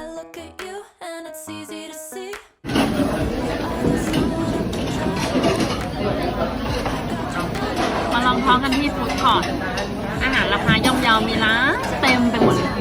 I look at you and it's easy to see. มาลองท้องกันที่ฟู้ดคอร์ทอาหารราคาย่อมเยาวมีร้านเต็มไปหมดเลย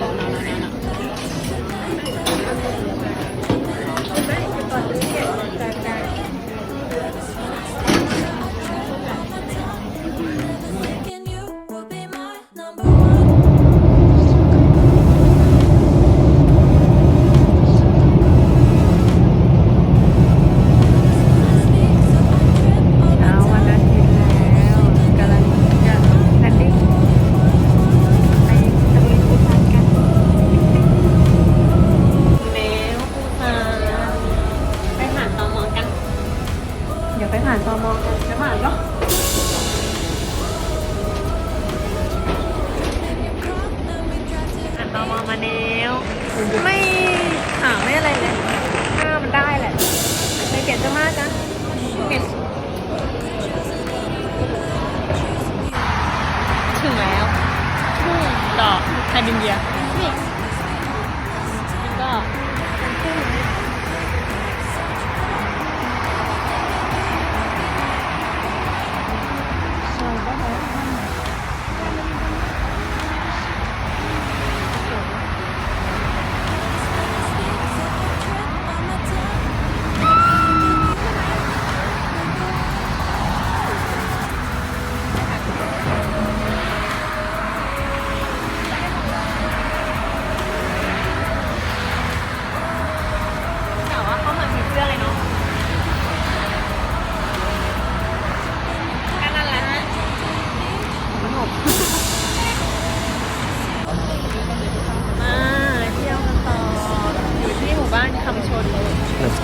เดี๋ยวไปผ่านตมกันจะผ่านก็ผ่านตมมาแล้วไม่ถามไม่อะไรเลยหน้ามันได้แหละไปเปลี่ยนเสื้อผ้ากันเปลี่ยนถึงแล้วทุ่งดอกไฮดินเดีย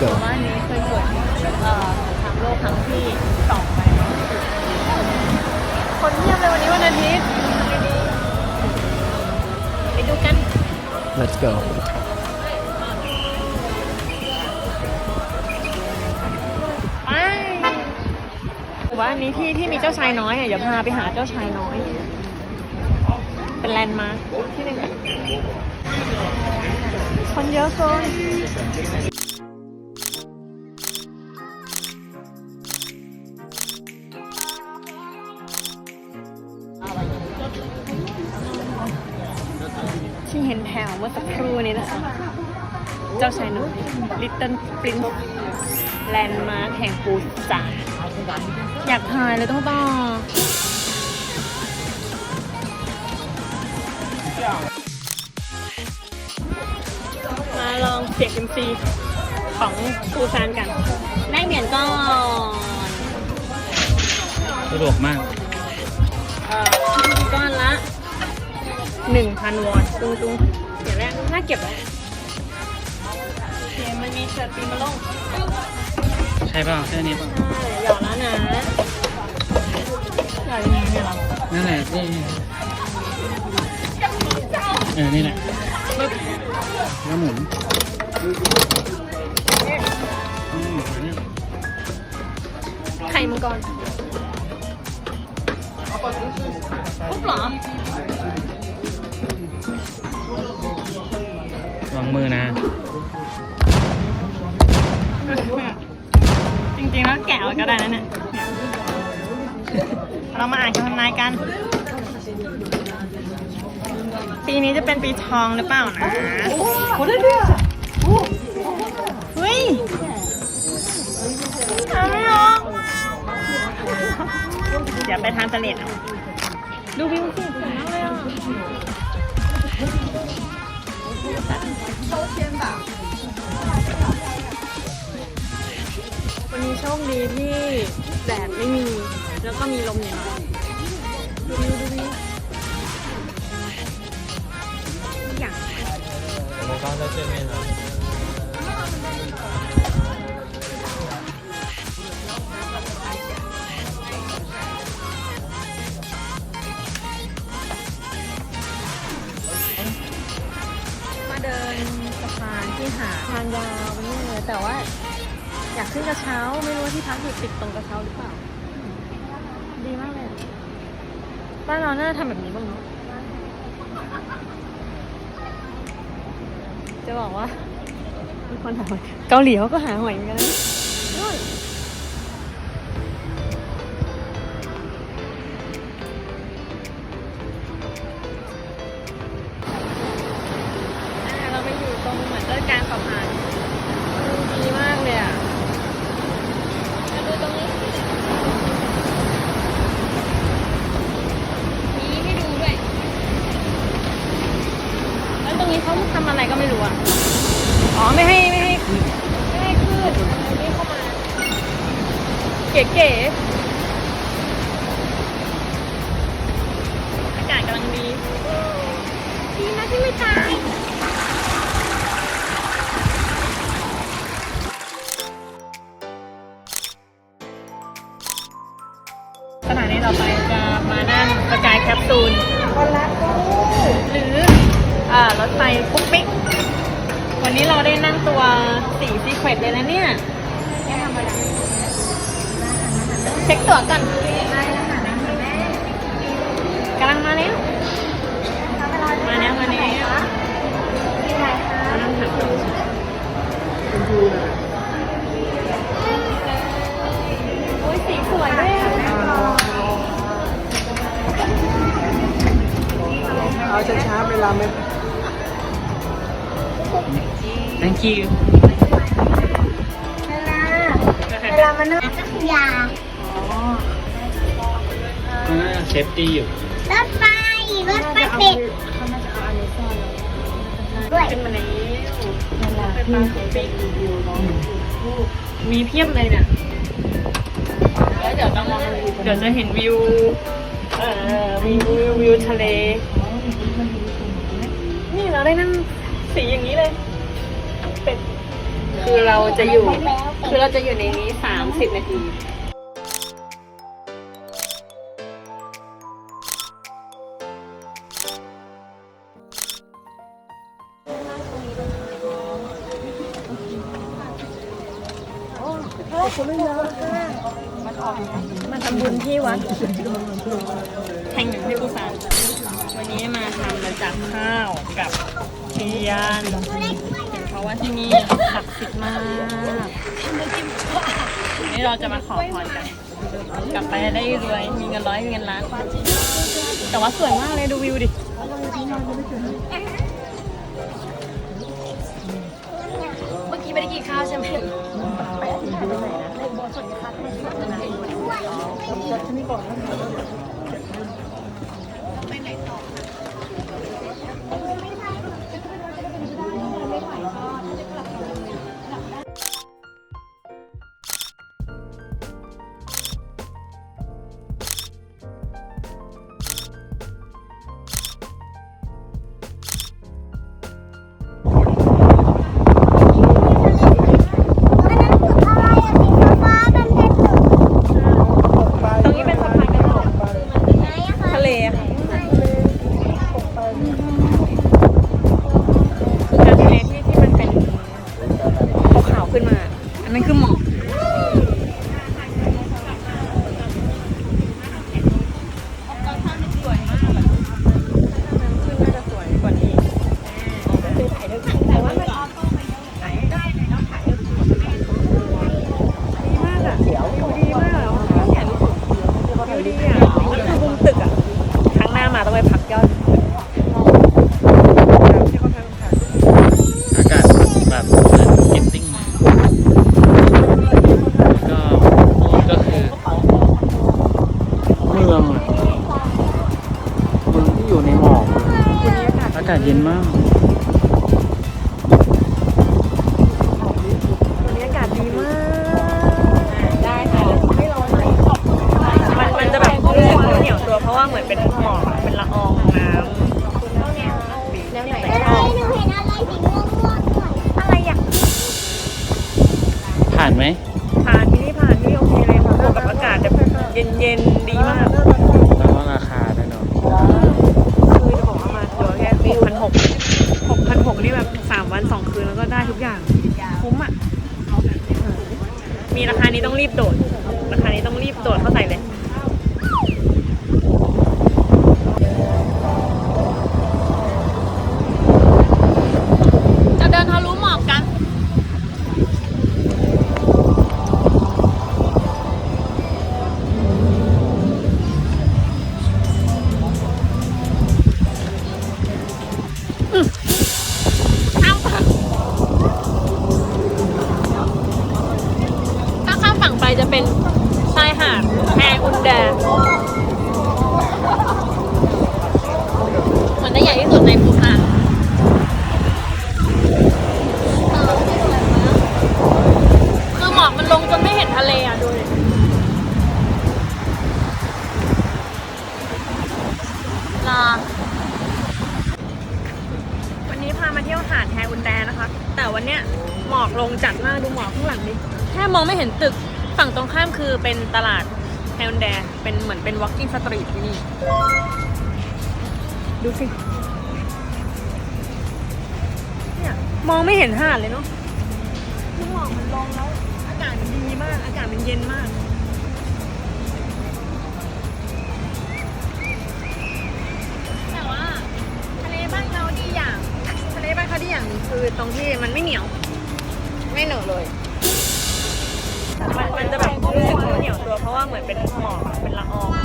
Let's ห go มู่บ้านนี้เคยเกิดเอ่อสงครามโลกครั้งที่สองไปแล้วคนเงียบเลยวันนี้วันอาทิตย์ไปดูกัน Let's go ไปหมู่บ้านนี้ที่ที่มีเจ้าชายน้อยอะเดี๋ยวพาไปหาเจ้าชายน้อย เป็นแลนด์มาร์คที่หนึ่งคนเยอะเกิน ที่เห็นแถวเมื่อสักครู่นี้นะคะ เจ้าชายน้อย Little Prince แลนด์มาร์คแห่งปูจานอยากถ่ายเลยต้องต่อมาลองเสียงเอ็มซีของปูซานกันได้เหรียญก่อนสะดวกมากเอ่อก้อนละ หนึ่งพันวอนตุงตุงเดี๋ยวแรกน่าเก็บแหละเกมมันมีเชิร์ตปีมาลงใช่เปล่าใช่อันนี้เปล่าใช่หยอดแล้วนะหยอดยังไงเนี่ยเรานั่นแหละที่เออ นี่แหละแล้วหมุนอืมเนี่ยไข่มังกรปุ๊บเหรอ วางมือนะ จริงๆแล้วแกะเอาก็ได้นะเนี่ยเนี่ยเรามาอ่านคำทำนายกัน ปีนี้จะเป็นปีทองหรือเปล่านะเฮ้ยเอาไม่ออกเดี๋ยวไปทานเสลดเอาดูวิวสิสวยมากเลยอะ วันนี้โชคดีที่แดดไม่มี แล้วก็มีลมหน่อย อยากขึ้นกระเช้า ไม่รู้ว่าที่พักอยู่ติดตรงกระเช้าหรือเปล่า ดีมากเลยอะบ้านเราน่าจะทำแบบนี้บ้างเนาะจะบอกว่ามีคนหาหอยเกาหลีเขาก็หาหอยเหมือนกันนะอ่าเราไปอยู่ตรงเหมือนเลิกกลางสะพานดีมากเลยอะมาดูตรงนี้สิมีให้ดูด้วย แล้วตรงนี้เขาทำอะไรก็ไม่รู้อะ อ๋อ ไม่ให้ไม่ให้ไม่ให้คลืดนี่เข้ามา เก๋ๆ อากาศกำลังดีดีนะที่ไม่ตายสถานีต่อไปจะมานั่งสกายแคปซูลหรืออ่ารถไฟปุ๊กปิ๊ก วันนี้เราได้นั่งตัวสีซีเควตเลยนะเนี่ย เช็คตั๋วก่อนกำลังมาแล้ว มาแล้วมาแล้วนั่งถังโอ้ยสีสวยด้วยอะเอาช้าๆเวลาไม่ thank you เวลามันนั่งสักยา อ่าเซฟตี้อยู่รถไฟรถไฟติดด้วยขึ้นมาแล้วไปปาปุ๊กปิ๊กมีเพียบเลยเนี่ยแล้วเดี๋ยวต้องเดี๋ยวจะเห็นวิวเอ่อวิววิววิวทะเล นี่เราได้นั่งสีอย่างนี้เลยเป็นคือเราจะอยู่ คือเราจะอยู่ในนี้สามสิบนาที มาทำบุญที่วัดแห่งหนึ่งที่ปูซานวันนี้มาทำมาจากข้าวกับเทียนเห็นเพราะว่าที่นี่ศักดิ์สิทธิ์มากนี่เราจะมาขอพรกัน กลับไปได้รวยมีเงินร้อยมีเงินล้านแต่ว่าสวยมากเลยดูวิวดิ ไม่ได้กินข้าวใช่ไหมตากาศเย็นมาก วันนี้อากาศดีมากได้ค่ะ ไม่ร้อนเลยมันมันจะแบบรู้สึกเหนียวตัวเพราะว่าเหมือนเป็นหมอกอะเป็นละอองน้ำแล้วไหนอะไรหนูเห็นอะไรสีม่วงๆหน่อยอะไรอะผ่านไหมผ่านที่นี่ผ่านที่นี่โอเคเลยค่ะบวกกับอากาศแบบเย็นๆ จัดมากดูหมอข้างหลังดิแค่มองไม่เห็นตึกฝั่งตรงข้ามคือเป็นตลาดแฮนแดเป็นเหมือนเป็น walking street ที่นี่ ดูสิเนี่ยมองไม่เห็นหาดเลยเนาะคือหมอกมันลงแล้ว อากาศมันดีมาก อากาศมันเย็นมากแต่ว่าทะเลบ้านเขาดีอย่าง ทะเลบ้านเขาดีอย่างหนึงคือตรงที่มันไม่เหนียว ไม่เหนอะเลย มันมันจะแบบรู้สึกเหนียวตัวเพราะว่าเหมือนเป็นหมอกเป็นละอองน้ำ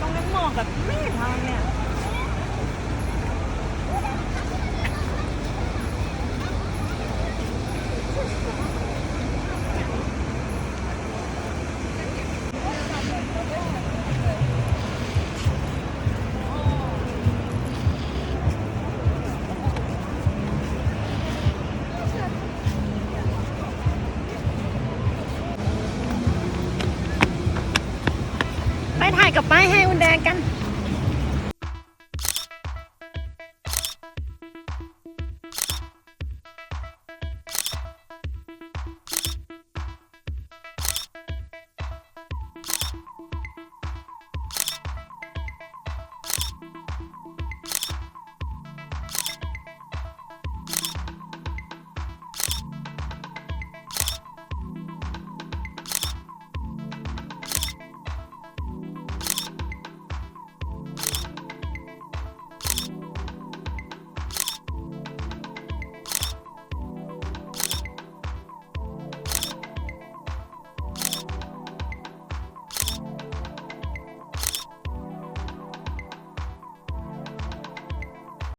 ตรงนั้นหมอกแบบไม่เห็นทางเนี่ย กับป้ายให้อุนแดงกัน